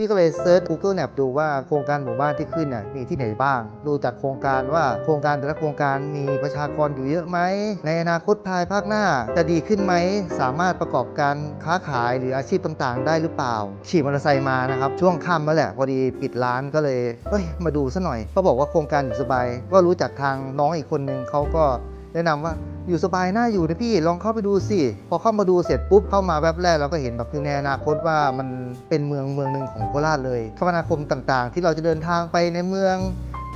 พี่ก็เลยเซิร์ช Google Map ดูว่าโครงการหมู่บ้านที่ขึ้นน่ะมีที่ไหนบ้าง ดูจากโครงการว่าโครงการแต่ละโครงการมีประชากรอยู่เยอะไหม ในอนาคตภายภาคหน้าจะดีขึ้นไหม สามารถประกอบการค้าขายหรืออาชีพต่างๆ ได้หรือเปล่า ขี่มอเตอร์ไซค์มานะครับ ช่วงค่ำแล้วแหละ พอดีปิดร้านก็เลยเฮ้ยมาดูซะหน่อยเขาบอกว่าโครงการอยู่สบาย ก็รู้จักทางน้องอีกคนนึงเขาก็แนะนำว่า อยู่สบายน่าอยู่นะพี่ลองเข้าไปดูสิ พอเข้ามาดูเสร็จปุ๊บเข้ามาแวบแรกเราก็เห็นแบบคือในอนาคตว่ามันเป็นเมืองเมืองหนึ่งของโคราชเลยคมนาคมต่างๆ ที่เราจะเดินทางไปในเมือง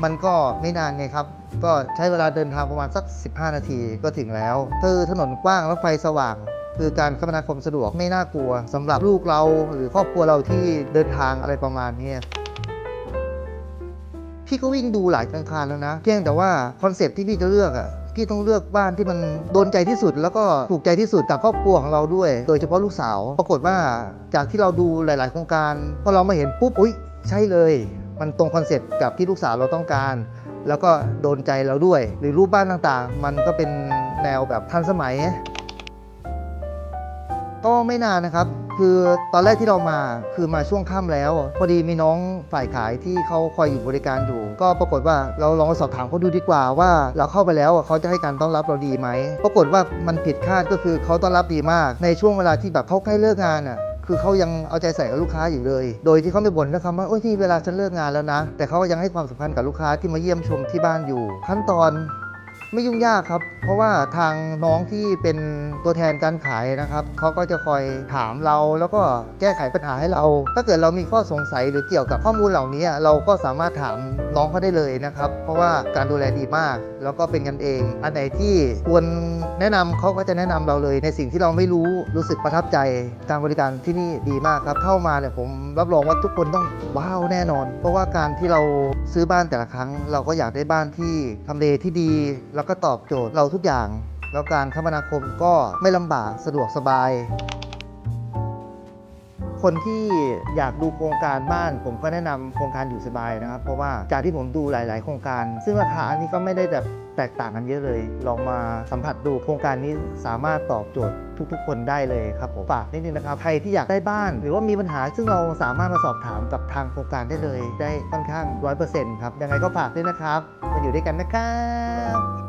มันก็ไม่นานไงครับ ก็ใช้เวลาเดินทางประมาณสัก 15 นาทีก็ถึงแล้วคือถนนกว้างและไฟสว่างคือการคมนาคมสะดวกไม่น่ากลัวสำหรับลูกเราหรือครอบครัวเราที่เดินทางอะไรประมาณนี้ พี่ก็วิ่งดูหลายธนาคารแล้วนะ เพียงแต่ว่าคอนเซ็ปต์ที่พี่จะเลือกอะพี่ต้องเลือกบ้านที่มันโดนใจที่สุด แล้วก็ถูกใจที่สุดกับครอบครัวของเราด้วย โดยเฉพาะลูกสาว ปรากฏว่าจากที่เราดูหลาย ๆ โครงการพอเรามาเห็นปุ๊บอุ๊ย ใช่เลย มันตรงคอนเซ็ปต์กับที่ลูกสาวเราต้องการ แล้วก็โดนใจเราด้วย หรือรูปบ้านต่าง ๆ มันก็เป็นแนวแบบทันสมัย ก็ไม่นานนะครับ คือตอนแรกที่เรามาคือมาช่วงค่ำแล้ว พอดีมีน้องฝ่ายขายที่เขาคอยอยู่บริการอยู่ ก็ปรากฏว่าเราลองสอบถามเขาดูดีกว่าว่าเราเข้าไปแล้วเขาจะให้การต้อนรับเราดีไหมปรากฏว่ามันผิดคาดก็คือเขาต้อนรับดีมาก ในช่วงเวลาที่แบบเขาใกล้เลิกงานอะคือเขายังเอาใจใส่กับลูกค้าอยู่เลย โดยที่เขาไม่บ่นนะครับว่าโอ้ยที่เวลาฉันเลิกงานแล้วนะ แต่เขายังให้ความสำคัญกับลูกค้าที่มาเยี่ยมชมที่บ้านอยู่ ขั้นตอน ไม่ยุ่งยากครับ เพราะว่าทางน้องที่เป็นตัวแทนการขายนะครับเขาก็จะคอยถามเราแล้วก็แก้ไขปัญหาให้เรา ถ้าเกิดเรามีข้อสงสัยหรือเกี่ยวกับข้อมูลเหล่านี้ เราก็สามารถถามน้องเขาได้เลยนะครับ เพราะว่าการดูแลดีมาก แล้วก็เป็นกันเอง อันไหนที่ควรแนะนำเขาก็จะแนะนำเราเลย ในสิ่งที่เราไม่รู้รู้สึกประทับใจการบริการที่นี่ดีมากครับเข้ามาเนี่ยผมรับรองว่าทุกคนต้องว้าวแน่นอน เพราะว่าการที่เราซื้อบ้านแต่ละครั้ง เราก็อยากได้บ้านที่ทำเลที่ดีแล้วก็ตอบโจทย์เราทุกอย่าง แล้วการคมนาคมก็ไม่ลำบากสะดวกสบาย คนที่อยากดูโครงการบ้าน ผมก็แนะนำโครงการอยู่สบายนะครับ เพราะว่าจากที่ผมดูหลาย ๆ โครงการ ซึ่งราคาอันนี้ก็ไม่ได้แบบแตกต่างกันเยอะเลย ลองมาสัมผัสดูโครงการนี้สามารถตอบโจทย์ทุกๆ คนได้เลยครับผมฝากนิดนึงนะครับ ใครที่อยากได้บ้าน หรือว่ามีปัญหาซึ่งเราสามารถมาสอบถามกับทางโครงการได้เลย ได้ค่อนข้างร้อยเปอร์เซ็นต์ครับ ยังไงก็ฝากด้วยนะครับ มาอยู่ด้วยกันนะครับ